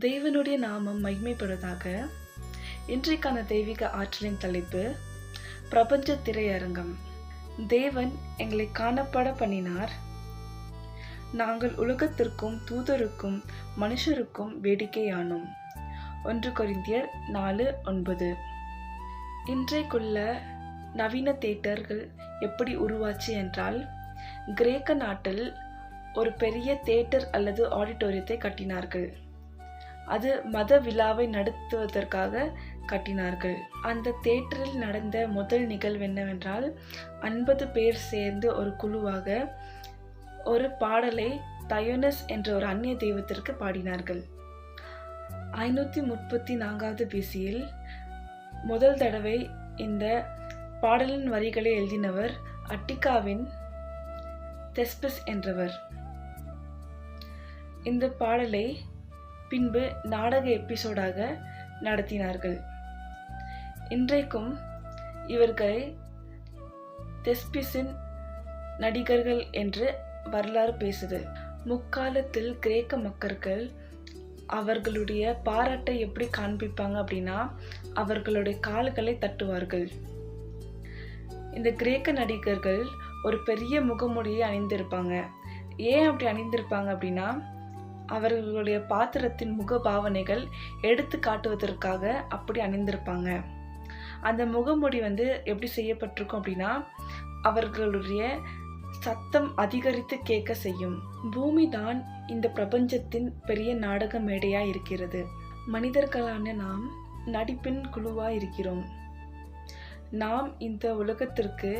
தேவனுடைய நாமம் மகிமைப்படுவதாக. இன்றைக்கான தெய்வீக ஆற்றலின் தலைப்பு பிரபஞ்ச திரையரங்கம். தேவன் எங்களை காணப்பட பண்ணினார். நாங்கள் உலகத்திற்கும் தூதருக்கும் மனுஷருக்கும் வேடிக்கையானோம். ஒன்று கொரிந்தியர் நாலு ஒன்பது. இன்றைக்குள்ள நவீன தேட்டர்கள் எப்படி உருவாச்சு என்றால் கிரேக்க நாட்டில் ஒரு பெரிய தேட்டர் அல்லது ஆடிட்டோரியத்தை கட்டினார்கள். அது மத விழாவை நடத்துவதற்காக கட்டினார்கள். அந்த தேட்டரில் நடந்த முதல் நிகழ்வு என்னவென்றால் ஐம்பது பேர் சேர்ந்து ஒரு குழுவாக ஒரு பாடலை தயோனஸ் என்ற ஒரு அந்நிய தெய்வத்திற்கு பாடினார்கள். ஐநூற்றி முப்பத்தி நான்காவது பிசியில் முதல் தடவை இந்த பாடலின் வரிகளை எழுதினவர் அட்டிகாவின் தெஸ்பிஸ் என்றவர். இந்த பாடலை பின்பு நாடக எபிசோடாக நடத்தினார்கள். இன்றைக்கும் இவர்களை தெஸ்பிஸின் நடிகர்கள் என்று வரலாறு பேசுது. முக்காலத்தில் கிரேக்க மக்கள் அவர்களுடைய பாராட்டை எப்படி காண்பிப்பாங்க அப்படின்னா அவர்களுடைய கால்களை தட்டுவார்கள். இந்த கிரேக்க நடிகர்கள் ஒரு பெரிய முகமுடியை அணிந்திருப்பாங்க. ஏன் அப்படி அணிந்திருப்பாங்க அப்படின்னா அவர்களுடைய பாத்திரத்தின் முக பாவனைகள் எடுத்து காட்டுவதற்காக அப்படி அணிந்திருப்பாங்க. அந்த முகமுடி வந்து எப்படி செய்யப்பட்டிருக்கும் அப்படின்னா அவர்களுடைய சத்தம் அதிகரித்து கேட்க செய்யும். பூமி தான் இந்த பிரபஞ்சத்தின் பெரிய நாடக மேடையா இருக்கிறது. மனிதர்களான நாம் நடிப்பின் குழுவா இருக்கிறோம். நாம் இந்த உலகத்திற்கு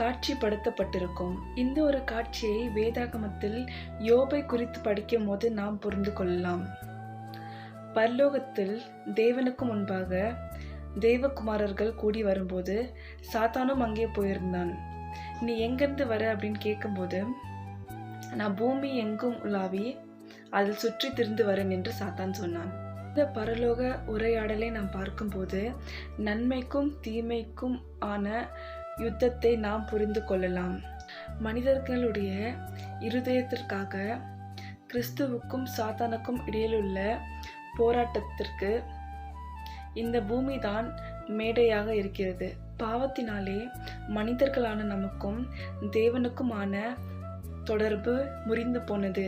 காட்சிப்படுத்தப்பட்டிருக்கும். இந்த ஒரு காட்சியை வேதாகமத்தில் யோபை குறித்து படிக்கும் போது நாம் புரிந்து கொள்ளலாம். பரலோகத்தில் தேவனுக்கு முன்பாக தேவகுமாரர்கள் கூடி வரும்போது சாத்தானும் அங்கே போயிருந்தான். நீ எங்கிருந்து வர? அப்படின்னு கேட்கும்போது நான் பூமி எங்கும் உலாவி அதில் சுற்றி திரிந்து வரேன் என்று சாத்தான் சொன்னான். இந்த பரலோக உரையாடலை நாம் பார்க்கும்போது நன்மைக்கும் தீமைக்கும் ஆன யுத்தத்தை நாம் புரிந்து கொள்ளலாம். மனிதர்களுடைய இருதயத்திற்காக கிறிஸ்துவுக்கும் சாத்தானுக்கும் இடையிலுள்ள போராட்டத்திற்கு இந்த பூமி தான் மேடையாக இருக்கிறது. பாவத்தினாலே மனிதர்களான நமக்கும் தேவனுக்குமான தொடர்பு முறிந்து போனது.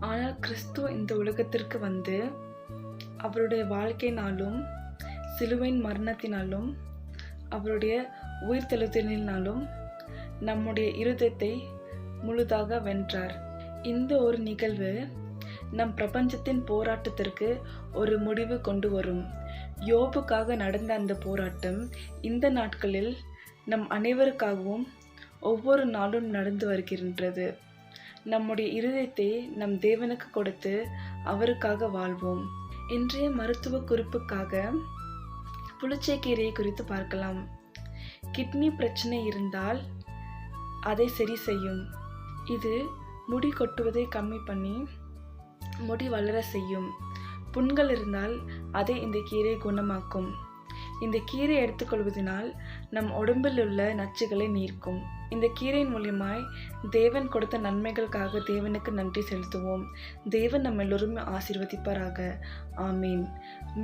ஆனால் கிறிஸ்து இந்த உலகத்திற்கு வந்து அவருடைய வாழ்க்கையினாலும் சிலுவையின் மரணத்தினாலும் அவருடைய உயிர்த்தெழுத்தினாலும் நம்முடைய இருதயத்தை முழுதாக வென்றார். இந்த ஒரு நிகழ்வு நம் பிரபஞ்சத்தின் போராட்டத்திற்கு ஒரு முடிவு கொண்டு வரும். யோபுக்காக நடந்த அந்த போராட்டம் இந்த நாட்களில் நம் அனைவருக்காகவும் ஒவ்வொரு நாளும் நடந்து வருகின்றது. நம்முடைய இருதயத்தை நம் தேவனுக்கு கொடுத்து அவருக்காக வாழ்வோம். இன்றைய மருத்துவ குறிப்புக்காக புளிச்சைக்கீரையை குறித்து பார்க்கலாம். கிட்னி பிரச்சனை இருந்தால் அதை சரி செய்யும். இது முடி கொட்டுவதை கம்மி பண்ணி முடி வளர செய்யும். புண்கள் இருந்தால் அதை இந்த கீரை குணமாக்கும். இந்த கீரை எடுத்துக்கொள்வதனால் நம் உடம்பில் உள்ள நச்சுகளை நீர்க்கும். இந்த கீரையின் மூலியமாய் தேவன் கொடுத்த நன்மைகளுக்காக தேவனுக்கு நன்றி செலுத்துவோம். தேவன் நம்ம எல்லோருமே ஆசீர்வதிப்பாராக. ஆமீன்.